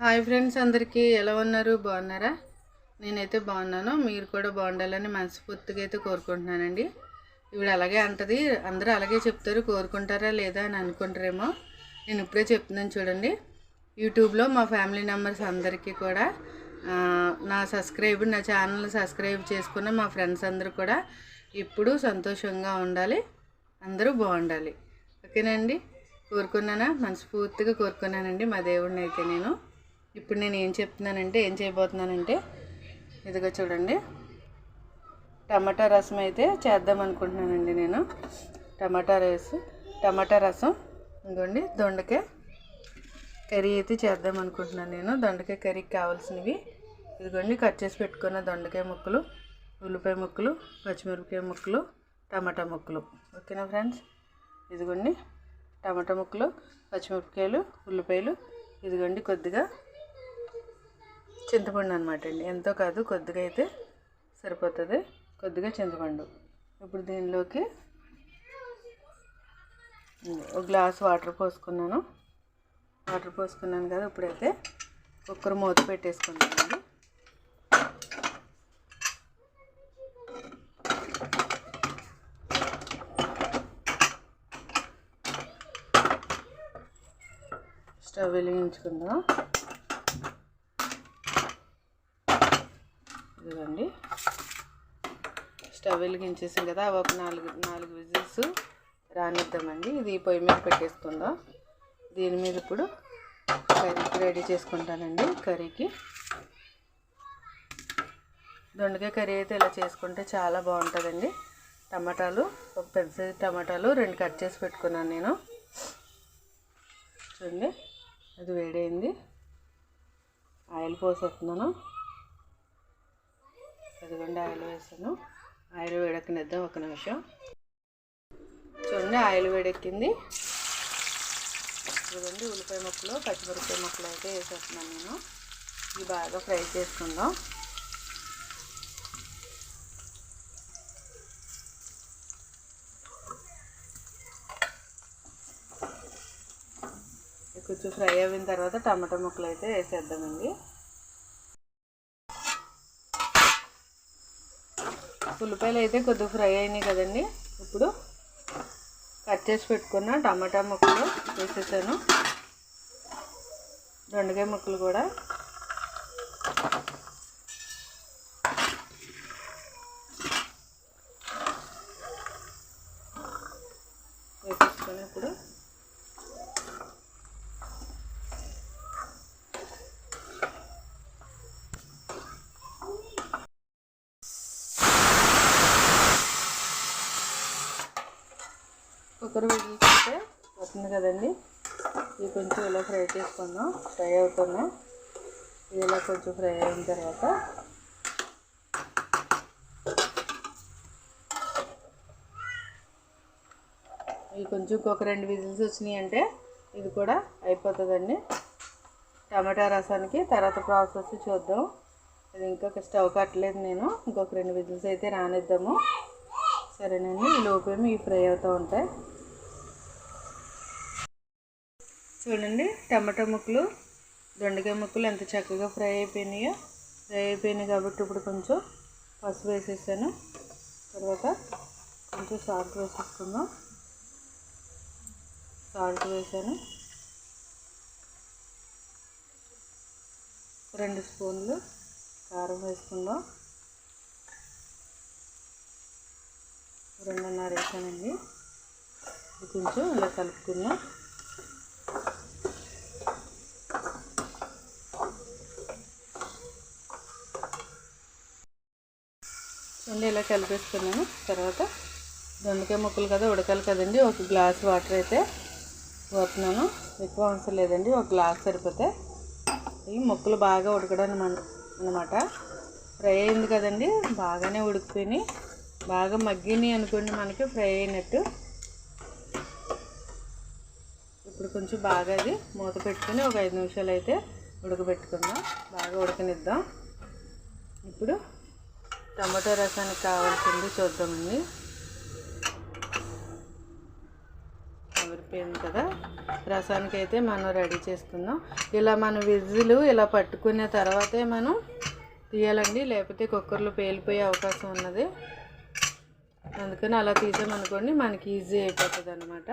Hi friends అందరికీ ఎలా ఉన్నారు? బాగున్నారా? నేనైతే బాగున్నాను. మీరు కూడా బాగుండాలని మనస్ఫూర్తిగా అయితే కోరుకుంటున్నానండి. ఇవిడ అలాగే అంటది అందరూ అలాగే చెప్తారు కోరుకుంటారా లేదా అని అనుకుంటారేమో. నేను ఇప్పుడే చెప్తున్నాను చూడండి. యూట్యూబ్లో మా ఫ్యామిలీ మెంబర్స్ అందరికీ కూడా నా సబ్స్క్రైబ్ నా ఛానల్ సబ్స్క్రైబ్ చేసుకున్న మా ఫ్రెండ్స్ అందరూ కూడా ఇప్పుడు సంతోషంగా ఉండాలి అందరూ బాగుండాలి. ఓకేనండి కోరుకున్నానా? మనస్ఫూర్తిగా కోరుకున్నానండి మా దేవుడిని అయితే నేను. ఇప్పుడు నేను ఏం చెప్తున్నానంటే ఏం చేయబోతున్నానంటే ఇదిగో చూడండి. టమాటా రసం అయితే చేద్దాం అనుకుంటున్నానండి నేను. టమాటా రైస్ టమాటా రసం ఇదిగోండి దొండకాయ కర్రీ అయితే చేద్దాం అనుకుంటున్నాను నేను. దొండకాయ కర్రీకి కావాల్సినవి ఇదిగోండి కట్ చేసి పెట్టుకున్న దొండకాయ ముక్కలు ఉల్లిపాయ ముక్కలు పచ్చిమిరపకాయ ముక్కలు టమాటా ముక్కలు. ఓకేనా ఫ్రెండ్స్? ఇదిగోండి టమాటా ముక్కలు పచ్చిమిరపకాయలు ఉల్లిపాయలు ఇదిగోండి కొద్దిగా చింతపండు అనమాట అండి. ఎంతో కాదు కొద్దిగా అయితే సరిపోతుంది. కొద్దిగా చింతపండు. ఇప్పుడు దీనిలోకి ఒక గ్లాస్ వాటర్ పోసుకున్నాను. వాటర్ పోసుకున్నాను కదా ఇప్పుడైతే కుక్కర్ మూత పెట్టేసుకుంటానండి స్టవ్ వెలిగించుకుందాం ఇదిగోండి స్టవ్ వెలిగించేసాం కదా అవి ఒక నాలుగు నాలుగు విజిల్స్ రానిద్దామండి. ఇది పొయ్యి మీద పెట్టేసుకుందాం. దీని మీద ఇప్పుడు కర్రీకి రెడీ చేసుకుంటానండి కర్రీకి. దొండకాయ కర్రీ అయితే ఇలా చేసుకుంటే చాలా బాగుంటుందండి. టమాటాలు ఒక పెద్ద టమాటాలు రెండు కట్ చేసి పెట్టుకున్నాను నేను. చూడండి అది వేడైంది. ఆయిల్ పోసేస్తున్నాను. అదిగోండి ఆయిల్ వేసాను. ఆయిల్ వేడెక్కనిద్దాం ఒక నిమిషం. చూడండి ఆయిల్ వేడెక్కింది చూడండి ఉల్లిపాయ ముక్కలు పచ్చిమిరపకాయ ముక్కలు అయితే వేసేస్తున్నాను నేను. ఇవి బాగా ఫ్రై చేసుకుందాం. కొంచెం ఫ్రై అయిన తర్వాత టమాటా ముక్కలు అయితే వేసేద్దామండి. ఉల్లిపాయలు అయితే కొద్దిగా ఫ్రై అయినాయి కదండి. ఇప్పుడు కట్ చేసి పెట్టుకున్న టమాటా ముక్కలు వేసేసాను. దొండకాయ ముక్కలు కూడా వేసేసుకొని ఇప్పుడు కుక్కర్ విడిచితే వస్తుంది కదండి. ఇది కొంచెం ఇలా ఫ్రై చేసుకుందాం. ఫ్రై అవుతున్నాయి ఇది ఇలా కొంచెం ఫ్రై అయిన తర్వాత ఇవి కొంచెం ఒక రెండు విజిల్స్ వచ్చినాయి అంటే ఇది కూడా అయిపోతుందండి. టమాటా రసానికి తర్వాత ప్రాసెస్ చూద్దాం. అది ఇంకొక స్టవ్ కట్టలేదు నేను. ఇంకొక రెండు విజిల్స్ అయితే రానిద్దాము. సరేనండి ఈ లోపేమో ఇవి ఫ్రై అవుతూ ఉంటాయి. చూడండి టమాటా ముక్కలు దొండకాయ ముక్కలు ఎంత చక్కగా ఫ్రై అయిపోయినాయో ఫ్రై అయిపోయినాయి కాబట్టి ఇప్పుడు కొంచెం పసుపు వేసేసాను. తర్వాత కొంచెం సాల్ట్ వేసేసుకుందాం. సాల్ట్ వేసాను. రెండు స్పూన్లు కారం వేసుకుందాం. రెండున్నర వేసానండి. కొంచెం ఇలా కలుపుకుందాం. చూడండి ఇలా కలిపేసుకున్నాను. తర్వాత దొండకాయ ముక్కలు కదా ఉడకాలి కదండి. ఒక గ్లాస్ వాటర్ అయితే పోతున్నాను ఎక్కువ అవసరం లేదండి. ఒక గ్లాస్ సరిపోతే. ఈ ముక్కలు బాగా ఉడకడానికి అనమాట ఫ్రై అయింది కదండి. బాగానే ఉడికిపోయి బాగా మగ్గినాయి అనుకోండి మనకి ఫ్రై అయినట్టు. ఇప్పుడు కొంచెం బాగా అది మూత పెట్టుకుని ఒక ఐదు నిమిషాలు అయితే ఉడకబెట్టుకుందాం. బాగా ఉడకనిద్దాం. ఇప్పుడు టమాటో రసానికి కావాల్సింది చూద్దామండి. అయిపోయింది కదా? రసానికి అయితే మనం రెడీ చేసుకుందాం. ఇలా మన విజిల్ ఇలా పట్టుకున్న తర్వాతే మనం తీయాలండి లేకపోతే కుక్కర్లో పేలిపోయే అవకాశం ఉన్నది. అందుకని అలా తీసామనుకోండి మనకి ఈజీ అయిపోతుంది అనమాట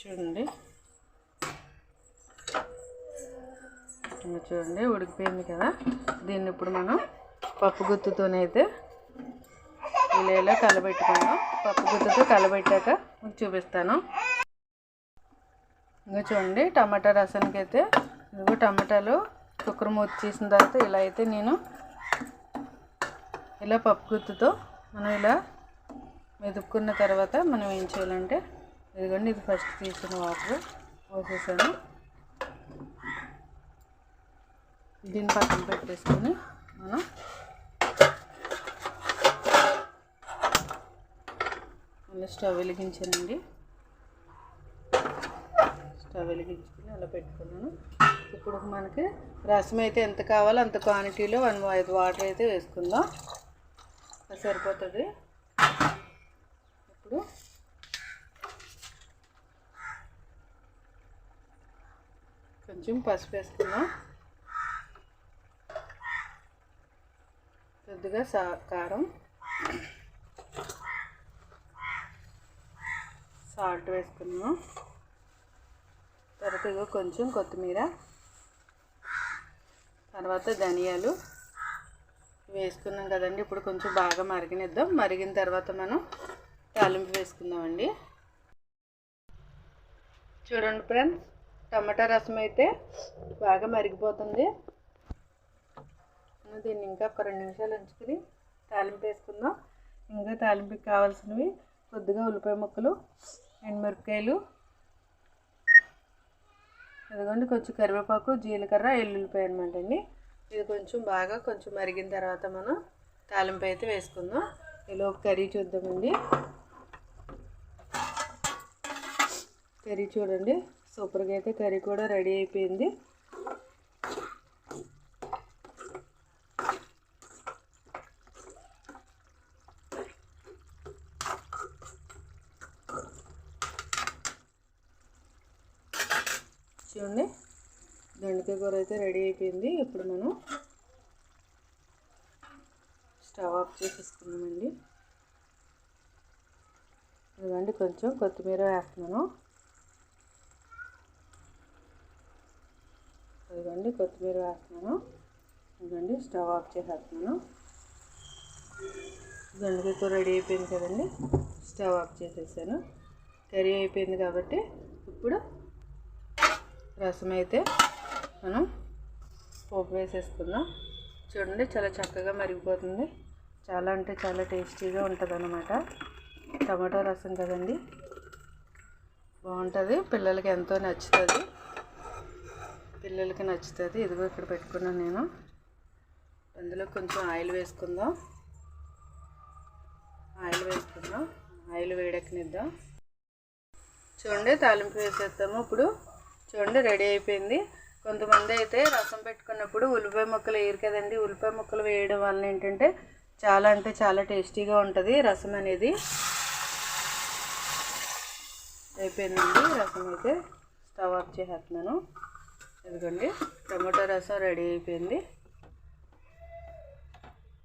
చూడండి. ఇంకా చూడండి ఉడికిపోయింది కదా. దీన్ని ఇప్పుడు మనం పప్పు గుత్తుతోనైతే ఇలా ఇలా కలబెట్టుకుందాం. పప్పు గుత్తుతో కలబెట్టాక మీకు చూపిస్తాను. ఇంకా చూడండి టమాటా రసానికి అయితే ఇదిగో టమాటాలు కుక్కర్ మూత చేసిన తర్వాత ఇలా అయితే నేను ఇలా పప్పు గుత్తుతో మనం ఇలా మెదుపుకున్న తర్వాత మనం ఏం చేయాలంటే ఇదిగోండి ఇది ఫస్ట్ తీసిన వాటర్ పోసేసాను. దీని పక్కన పెట్టేసుకొని మనం మళ్ళీ స్టవ్ వెలిగించానండి. స్టవ్ వెలిగించుకుని అలా పెట్టుకున్నాను. ఇప్పుడు మనకి రసం అయితే ఎంత కావాలో అంత క్వాంటిటీలో వన్ ఐదు వాటర్ అయితే వేసుకుందాం. అది సరిపోతుంది. ఇప్పుడు కొంచెం పసుపు వేసుకుందాం. కొద్దిగా సా కారం సాల్ట్ వేసుకున్నాం తర్వాత ఇగో కొంచెం కొత్తిమీర తర్వాత ధనియాలు వేసుకున్నాం కదండి. ఇప్పుడు కొంచెం బాగా మరిగినిద్దాం. మరిగిన తర్వాత మనం తాలింపు వేసుకుందామండి. చూడండి ఫ్రెండ్స్ టమాటా రసం అయితే బాగా మరిగిపోతుంది. దీన్ని ఇంకా ఒక రెండు నిమిషాలు ఉంచుకుని తాలింపు వేసుకుందాం. ఇంకా తాలింపుకి కావాల్సినవి కొద్దిగా ఉల్లిపాయ ముక్కలు ఎండుమిరపకాయలు అదిగోండి కొంచెం కరివేపాకు జీలకర్ర ఎల్లుల్లిపాయ అనమాట అండి. ఇది కొంచెం బాగా కొంచెం మరిగిన తర్వాత మనం తాలింపు అయితే వేసుకుందాం. ఇలా ఒక కర్రీ చూద్దామండి. కర్రీ చూడండి. సూపర్గా అయితే కర్రీ కూడా రెడీ అయిపోయింది. చూడండి. దొండకాయ కూర అయితే రెడీ అయిపోయింది. ఇప్పుడు మనం స్టవ్ ఆఫ్ చేసేసుకున్నామండి ఇదిగోండి కొంచెం కొత్తిమీర వేస్తున్నాను. ఇదిగోండి కొత్తిమీర వేస్తున్నాను. ఇదిగోండి స్టవ్ ఆఫ్ చేసేస్తున్నాను. దొండకాయ కూర రెడీ అయిపోయింది కదండి. స్టవ్ ఆఫ్ చేసేసాను. కర్రీ అయిపోయింది కాబట్టి ఇప్పుడు రసం అయితే మనం పోపు వేసేసుకుందాం. చూడండి చాలా చక్కగా మరిగిపోతుంది. చాలా అంటే చాలా టేస్టీగా ఉంటుంది అనమాట టమాటో రసం కదండి? బాగుంటుంది. పిల్లలకి ఎంతో నచ్చుతుంది. పిల్లలకి నచ్చుతుంది. ఇదిగో ఇక్కడ పెట్టుకున్నాను నేను. అందులో కొంచెం ఆయిల్ వేసుకుందాం. ఆయిల్ వేసుకుందాం. ఆయిల్ వేడెక్కనిద్దాం. చూడండి తాలింపు వేసేస్తాము ఇప్పుడు చూడండి రెడీ అయిపోయింది. కొంతమంది అయితే రసం పెట్టుకున్నప్పుడు ఉల్లిపాయ ముక్కలు వేయరు కదండి. ఉల్లిపాయ ముక్కలు వేయడం వల్ల ఏంటంటే చాలా అంటే చాలా టేస్టీగా ఉంటుంది రసం అనేది. అయిపోయిందండి. రసం అయితే స్టవ్ ఆఫ్ చేసేస్తున్నాను. ఎందుకండి టమాటో రసం రెడీ అయిపోయింది.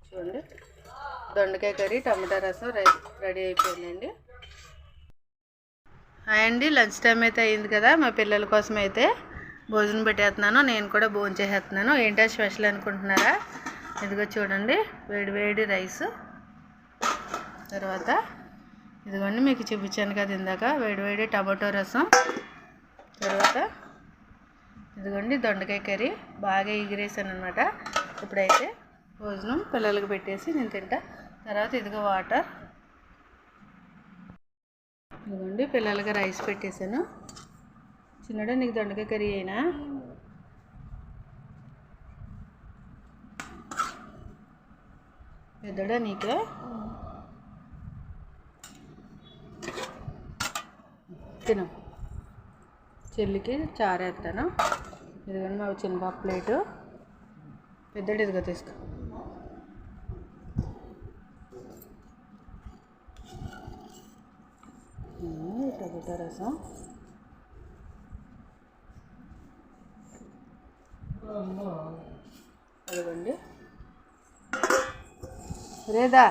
చూడండి దొండకాయ కర్రీ టమాటా రసం రెడీ అయిపోయిందండి. అండి లంచ్ టైం అయితే అయింది కదా మా పిల్లల కోసం అయితే భోజనం పెట్టేస్తున్నాను నేను కూడా భోజనం చేసేస్తున్నాను. ఏంటో స్పెషల్ అనుకుంటున్నారా? ఇదిగో చూడండి వేడి వేడి రైస్. తర్వాత ఇదిగోండి మీకు చూపించాను కదా ఇందాక వేడి వేడి టమాటో రసం. తర్వాత ఇదిగోండి దొండకాయ కర్రీ. బాగా ఎగిరేసాను అనమాట ఇప్పుడైతే భోజనం పిల్లలకి పెట్టేసి నేను తింటా. తర్వాత ఇదిగో వాటర్. ఇదిగోండి పిల్లలకి రైస్ పెట్టేశాను. చిన్నడా నీకు దొండకాయ కర్రీ అయినా? పెద్దడా నీకు? తిన. చెల్లికి చారేస్తాను ఇదిగోండి మా చిన్న ప్లేటు. పెద్దడు ఇదిగో తీసుకో. టమాటో రసం అదిగోండి. రేదా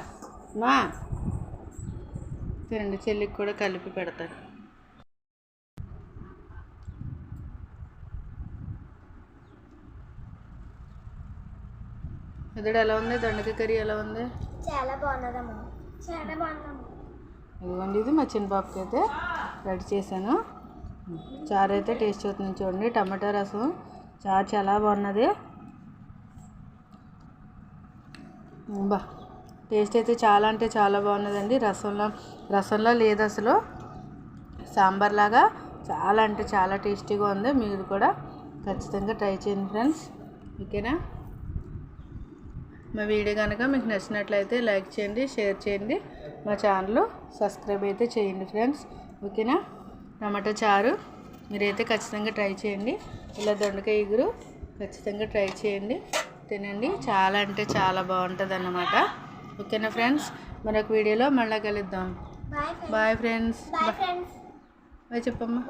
మా. తినండి చెల్లికి కూడా కలిపి పెడతాను. ఎదుడు ఎలా ఉంది? దొండకాయ కర్రీ ఎలా ఉంది? చాలా బాగున్నదమ్మా. చాలా బాగుందమ్మా. ఇదిగోండి ఇది మా చిన్న బాబుకి అయితే రెడీ చేశాను. చారు అయితే టేస్ట్ అవుతుంది చూడండి. టమాటా రసం. చారు చాలా బాగున్నది. బా టేస్ట్ అయితే చాలా అంటే చాలా బాగున్నదండి. రసంలో రసంలో లేదు అసలు. సాంబార్ లాగా చాలా అంటే చాలా టేస్టీగా ఉంది. మీరు కూడా ఖచ్చితంగా ట్రై చేయండి ఫ్రెండ్స్. ఓకేనా? మా వీడియో కనుక మీకు నచ్చినట్లయితే లైక్ చేయండి షేర్ చేయండి. మా ఛానల్ సబ్స్క్రైబ్ అయితే చేయండి ఫ్రెండ్స్. ఓకేనా? టమాటా చారు మీరైతే ఖచ్చితంగా ట్రై చేయండి. ఇలా దొండకాయ ఇగురు ఖచ్చితంగా ట్రై చేయండి. తినండి. చాలా అంటే చాలా బాగుంటుంది అన్నమాట ఓకేనా ఫ్రెండ్స్? మరొక వీడియోలో మళ్ళీ కలుద్దాం. Bye friends. బాయ్ చెప్పమ్మా.